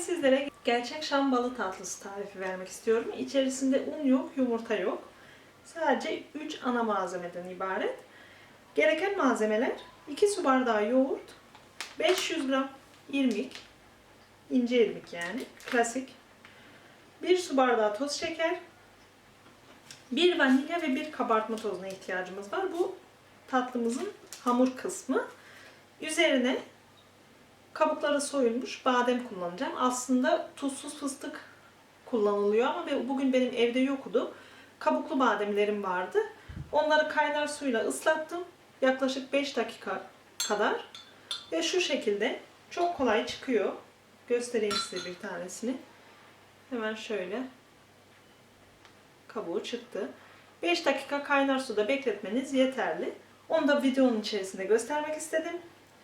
sizlere gerçek şam balı tatlısı tarifi vermek istiyorum. İçerisinde un yok, yumurta yok. Sadece 3 ana malzemeden ibaret. Gereken malzemeler 2 su bardağı yoğurt, 500 gram irmik, ince irmik yani, klasik. 1 su bardağı toz şeker, 1 vanilya ve 1 kabartma tozuna ihtiyacımız var. Bu tatlımızın hamur kısmı. Üzerine kabukları soyulmuş badem kullanacağım. Aslında tuzsuz fıstık kullanılıyor ama bugün benim evde yoktu. Kabuklu bademlerim vardı. Onları kaynar suyla ıslattım. Yaklaşık 5 dakika kadar. Ve şu şekilde çok kolay çıkıyor. Göstereyim size bir tanesini. Hemen şöyle. Kabuğu çıktı. 5 dakika kaynar suda bekletmeniz yeterli. Onu da videonun içerisinde göstermek istedim.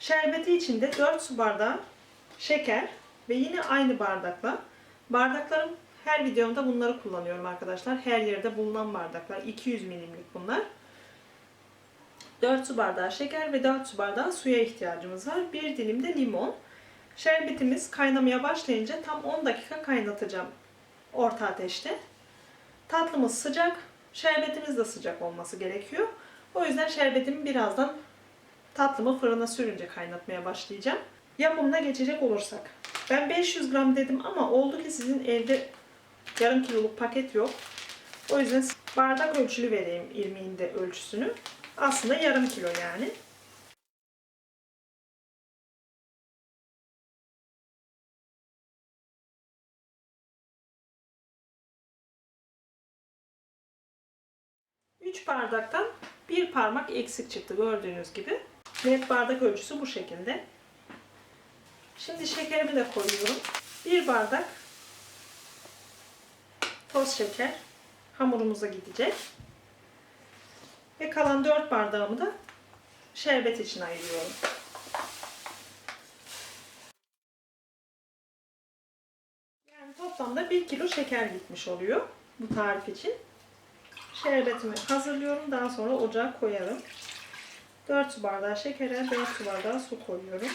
Şerbeti için de 4 su bardağı şeker ve yine aynı bardakla. Bardaklarım her videomda bunları kullanıyorum arkadaşlar. Her yerde bulunan bardaklar. 200 milimlik bunlar. 4 su bardağı şeker ve 4 su bardağı suya ihtiyacımız var. Bir dilim de limon. Şerbetimiz kaynamaya başlayınca tam 10 dakika kaynatacağım orta ateşte. Tatlımız sıcak, şerbetimiz de sıcak olması gerekiyor. O yüzden şerbetimi birazdan tatlımı fırına sürünce kaynatmaya başlayacağım. Yapımına geçecek olursak. Ben 500 gram dedim ama oldu ki sizin evde yarım kiloluk paket yok. O yüzden bardak ölçülü vereyim irmiğin de ölçüsünü. Aslında yarım kilo yani. Üç bardaktan bir parmak eksik çıktı gördüğünüz gibi. Net bardak ölçüsü bu şekilde. Şimdi şekerimi de koyuyorum. Bir bardak toz şeker hamurumuza gidecek. Ve kalan 4 bardağımı da şerbet için ayırıyorum. Yani toplamda 1 kilo şeker gitmiş oluyor bu tarif için. Şerbetimi hazırlıyorum. Daha sonra ocağa koyarım. 4 su bardağı şekere 4 su bardağı su koyuyorum.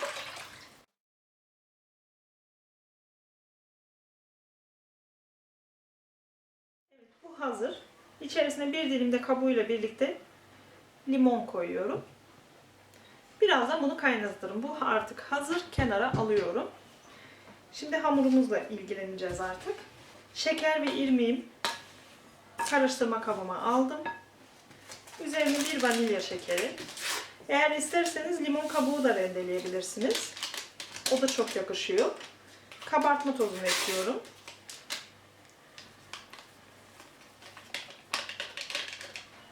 Evet, bu hazır. İçerisine bir dilim de kabuğuyla birlikte limon koyuyorum. Birazdan bunu kaynatırım. Bu artık hazır. Kenara alıyorum. Şimdi hamurumuzla ilgileneceğiz artık. Şeker ve irmiğim karıştırma kabıma aldım. Üzerine bir vanilya şekeri. Eğer isterseniz limon kabuğu da rendeleyebilirsiniz. O da çok yakışıyor. Kabartma tozunu ekliyorum.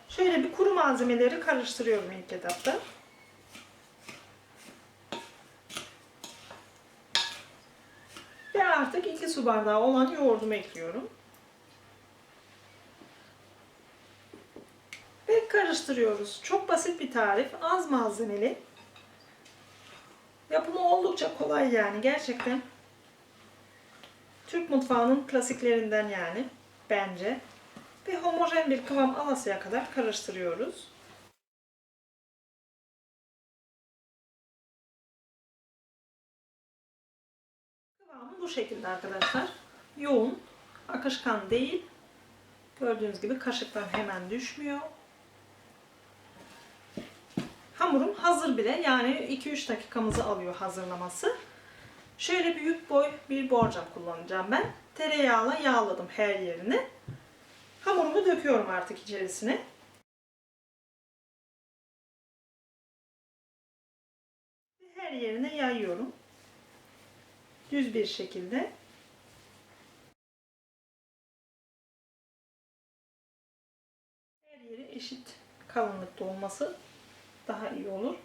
Şöyle bir kuru malzemeleri karıştırıyorum ilk etapta. Ve artık 2 su bardağı olan yoğurdumu ekliyorum. Karıştırıyoruz. Çok basit bir tarif. Az malzemeli. Yapımı oldukça kolay yani. Gerçekten Türk mutfağının klasiklerinden yani. Bence. Ve homojen bir kıvam alasıya kadar karıştırıyoruz. Kıvamı bu şekilde arkadaşlar. Yoğun, akışkan değil. Gördüğünüz gibi kaşıktan hemen düşmüyor. Hamurum hazır bile. Yani 2-3 dakikamızı alıyor hazırlaması. Şöyle büyük boy bir borcam kullanacağım ben. Tereyağla yağladım her yerini. Hamurumu döküyorum artık içerisine. Her yerine yayıyorum. Düz bir şekilde. Her yeri eşit kalınlıkta olması daha iyi olur.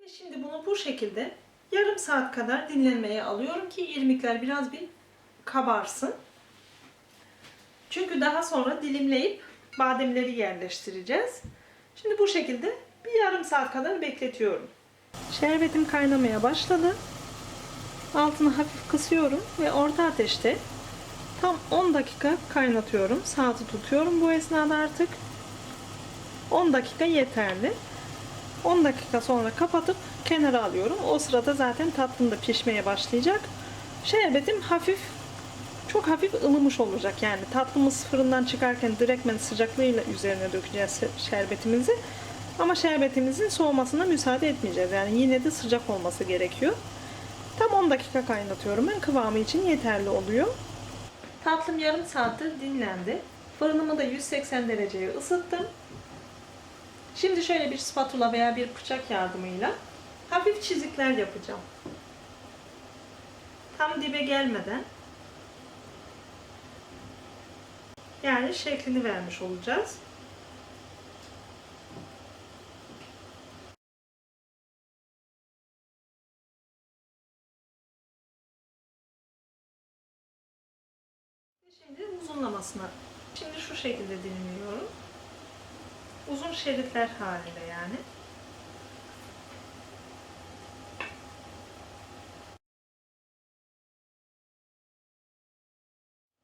Ve şimdi bunu bu şekilde yarım saat kadar dinlenmeye alıyorum ki irmikler biraz bir kabarsın. Çünkü daha sonra dilimleyip bademleri yerleştireceğiz. Şimdi bu şekilde bir yarım saat kadar bekletiyorum. Şerbetim kaynamaya başladı. Altını hafif kısıyorum ve orta ateşte tam 10 dakika kaynatıyorum. Saati tutuyorum bu esnada artık. 10 dakika yeterli. 10 dakika sonra kapatıp kenara alıyorum. O sırada zaten tatlım da pişmeye başlayacak. Şerbetim hafif çok hafif ılımış olacak yani tatlımız fırından çıkarken direktmen sıcaklığıyla üzerine dökeceğiz şerbetimizi. Ama şerbetimizin soğumasına müsaade etmeyeceğiz. Yani yine de sıcak olması gerekiyor. Tam 10 dakika kaynatıyorum ben. Kıvamı için yeterli oluyor. Tatlım yarım saattir dinlendi. Fırınımı da 180 dereceye ısıttım. Şimdi şöyle bir spatula veya bir bıçak yardımıyla hafif çizikler yapacağım. Tam dibe gelmeden yani şeklini vermiş olacağız. Şimdi uzunlamasına. Şimdi şu şekilde dilimliyorum. Uzun şeritler halinde yani.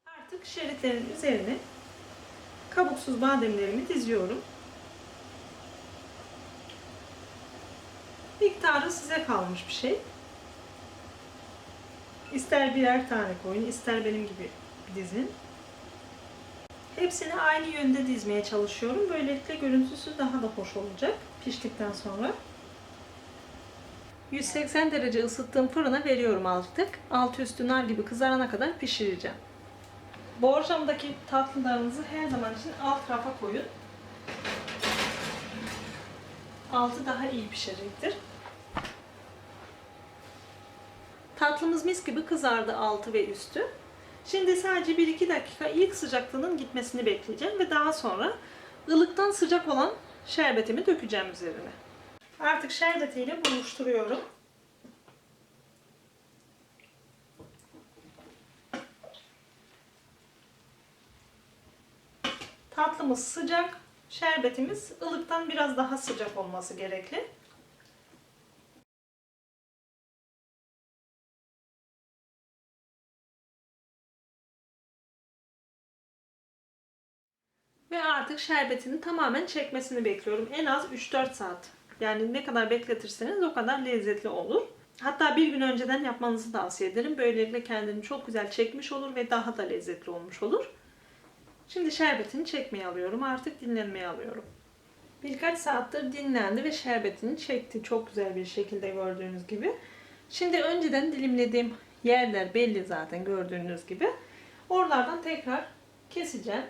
Artık şeritlerin üzerine kabuksuz bademlerimi diziyorum. Miktarı size kalmış bir şey. İster birer tane koyun, ister benim gibi dizin. Hepsini aynı yönde dizmeye çalışıyorum. Böylelikle görüntüsü daha da hoş olacak piştikten sonra. 180 derece ısıttığım fırına veriyorum artık. Altı üstü nar gibi kızarana kadar pişireceğim. Borcamdaki tatlılarınızı her zaman için alt tarafa koyun. Altı daha iyi pişecektir. Tatlımız mis gibi kızardı altı ve üstü. Şimdi sadece 1-2 dakika ilk sıcaklığının gitmesini bekleyeceğim ve daha sonra ılıktan sıcak olan şerbetimi dökeceğim üzerine. Artık şerbetiyle buluşturuyorum. Tatlımız sıcak, şerbetimiz ılıktan biraz daha sıcak olması gerekli. Artık şerbetini tamamen çekmesini bekliyorum. En az 3-4 saat. Yani ne kadar bekletirseniz o kadar lezzetli olur. Hatta bir gün önceden yapmanızı tavsiye ederim. Böylelikle kendini çok güzel çekmiş olur ve daha da lezzetli olmuş olur. Şimdi şerbetini çekmeye alıyorum. Artık dinlenmeye alıyorum. Birkaç saattir dinlendi ve şerbetini çekti. Çok güzel bir şekilde gördüğünüz gibi. Şimdi önceden dilimlediğim yerler belli zaten gördüğünüz gibi. Oralardan tekrar keseceğim.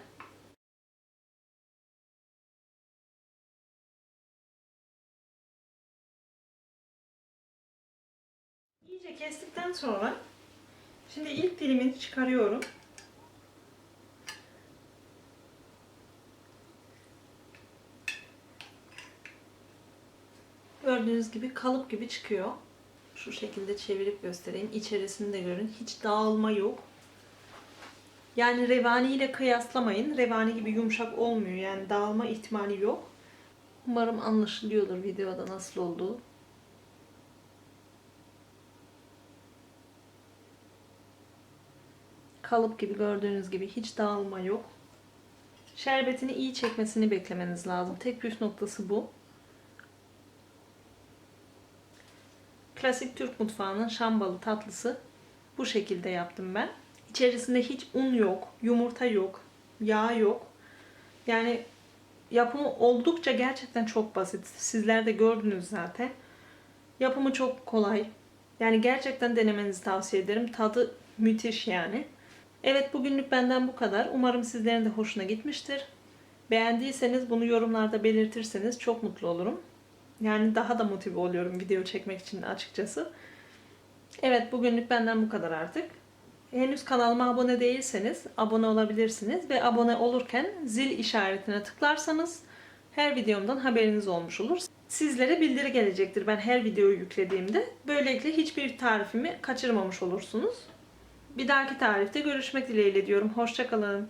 Kestikten sonra şimdi ilk dilimini çıkarıyorum. Gördüğünüz gibi kalıp gibi çıkıyor. Şu şekilde çevirip göstereyim. İçerisini de görün. Hiç dağılma yok. Yani revani ile kıyaslamayın. Revani gibi yumuşak olmuyor. Yani dağılma ihtimali yok. Umarım anlaşılıyordur videoda nasıl olduğu. Kalıp gibi gördüğünüz gibi hiç dağılma yok. Şerbetini iyi çekmesini beklemeniz lazım. Tek püf noktası bu. Klasik Türk mutfağının şambalı tatlısı bu şekilde yaptım ben. İçerisinde hiç un yok, yumurta yok, yağ yok. Yani yapımı oldukça gerçekten çok basit. Sizler de gördünüz zaten. Yapımı çok kolay. Yani gerçekten denemenizi tavsiye ederim. Tadı müthiş yani. Evet bugünlük benden bu kadar. Umarım sizlerin de hoşuna gitmiştir. Beğendiyseniz bunu yorumlarda belirtirseniz çok mutlu olurum. Yani daha da motive oluyorum video çekmek için açıkçası. Evet bugünlük benden bu kadar artık. Henüz kanalıma abone değilseniz abone olabilirsiniz ve abone olurken zil işaretine tıklarsanız her videomdan haberiniz olmuş olur. Sizlere bildiri gelecektir ben her videoyu yüklediğimde. Böylelikle hiçbir tarifimi kaçırmamış olursunuz. Bir dahaki tarifte görüşmek dileğiyle diyorum. Hoşçakalın.